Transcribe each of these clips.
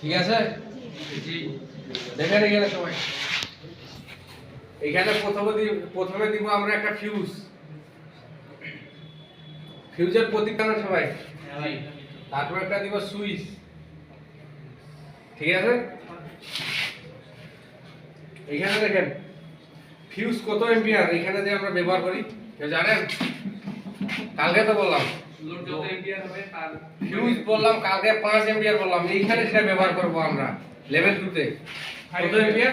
ঠিক আছে? দেখেন এখানে সবাই। এখানে প্রথমে প্রথমে দিব আমরা একটা ফিউজ ফিউজের প্রতীক কেন সবাই? তারপর একটা দিব সুইচ ঠিক আছে? এখানে দেখেন ফিউজ কত এম্পিয়ার এখানে যে আমরা ব্যবহার করি, কেউ জানেন? কালকে তো বললাম। ফিউজ বললাম কালকে পাঁচ এম্পিয়ার বললাম। এইখানে সেটা ব্যবহার করব আমরা লেভেল টুতে কত এম্পিয়ার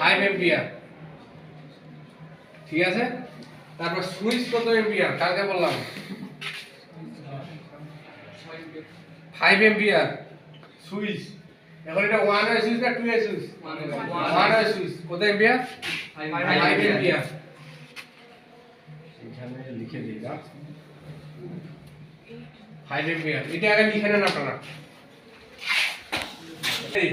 ফাইভ এম্পিয়ার ঠিক আছে? তারপর সুইচ কত এম্পিয়ার কালকে বললাম। ফাইভ এম্পিয়ার সুইচ এখন এটা ওয়ান ওয়ে সুইচ না two way switch one way switch কত এম্পিয়ার ফাইভ এম্পিয়ার এখানে লিখে দিলাম ফাইভ এটা আগে লিখে নেন আপনারা। এই,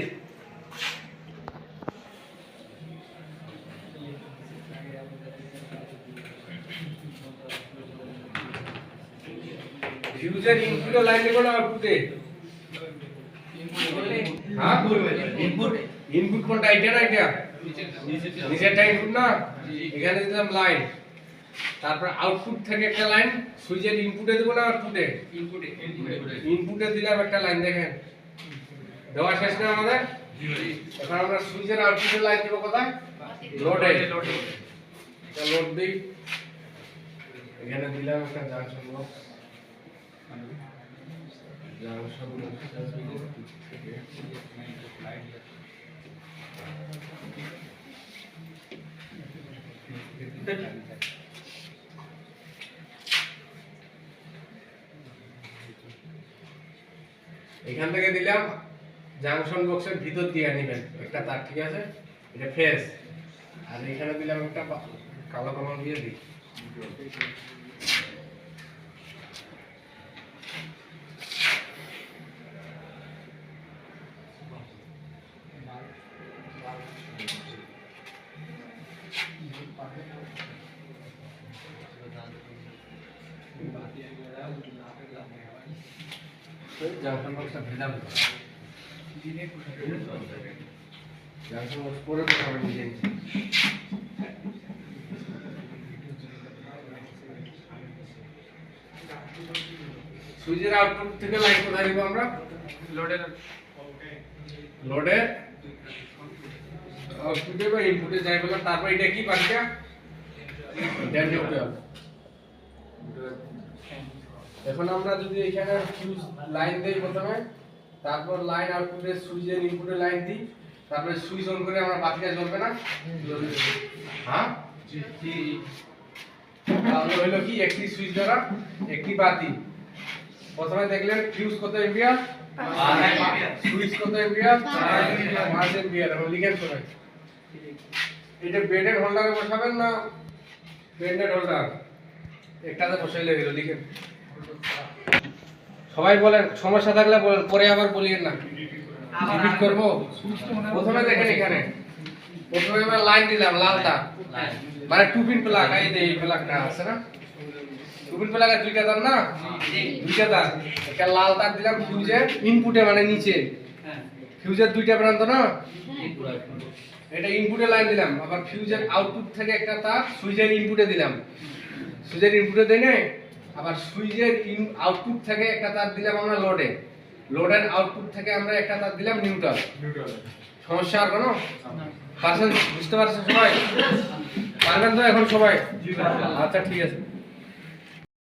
ফিউজের ইনপুট লাইন দেবো না আউটপুটে হ্যাঁ? ইনপুট ইনপুট কোনটা এটা না এটা? নিচেরটা। ইনপুট না? এখানে দিলাম লাইন তারপর আউটপুট থেকে একটা লাইন সুইচের ইনপুটে দেবো না আউটপুটে ইনপুটে ইনপুটে দিলাম একটা লাইন দেখেন। দেওয়া শেষ না আমাদের? এখন আমরা সুইচের আউটপুটের লাইন দেবো কোথায়? লোডে এটা লোড দিই। এখানে দিলাম একটা জাংশন বক্স জাংশন এখান থেকে দিলাম জাংশন বক্সের ভিতর দিয়ে নেবেন একটা তার, ঠিক আছে? এটা ফেস আর এখানে দিলাম একটা কালো কলম দিয়ে দিই। জাংশন বক্সটা ভেজাল জাংশন বক্স পরে পরে আমি নিজে নিচ্ছি সুইচের আউটপুট থেকে লাইন কোথায় দিব আমরা লোডের লোডের আউটপুটে বা ইনপুটে যাই বললাম তারপর এটা কি বাকিটা এটা নিউট্রাল এখন আমরা যদি এখানে ফিউজ লাইন দেই প্রথমে, তারপর লাইন আউটপুটে সুইচের ইনপুটে লাইন দিই, তারপরে সুইচ অন করে আমরা বাতিটা জ্বলবে না? হ্যাঁ? তাহলে হলো কি, একটি সুইচ দ্বারা একটি বাতি। প্রথমে দেখলেন ফিউজ কত এম্পিয়ার সুইচ কত এম্পিয়ার পাঁচ এম্পিয়ার এখন লিখেন সবাই এটা বেডের হোল্ডারে বসাবেন না? বেডের হোল্ডার একটাতে বসাইলে গেল লিখেন। সবাই বলেন সমস্যা থাকলে বলেন পরে আবার বলিয়েন না। রিপিট করব? প্রথমে দেখেন এখানে। প্রথমে আমরা লাইন দিলাম লালটা। মানে টু পিন প্লাগ এই যে এই প্লাগটা আছে না? টু পিন প্লাগের দুইটা তার না? দুইটা তার একটা লাল তার দিলাম ফিউজের ইনপুটে মানে নিচে। ফিউজের দুইটা প্রান্ত না? এটা ইনপুটে লাইন দিলাম। আবার ফিউজের আউটপুট থেকে একটা তার সুইচের ইনপুটে দিলাম। সুইচের ইনপুটে দেই নাই আবার সুইচের ইন আউটপুট থেকে একটা তার দিলাম আমরা লোডে লোডের আউটপুট থেকে আমরা একটা তার দিলাম নিউট্রাল সমস্যা আর কোনো? পারছেন? বুঝতে পারছেন সবাই? পারবেন তো এখন সবাই? আচ্ছা ঠিক আছে।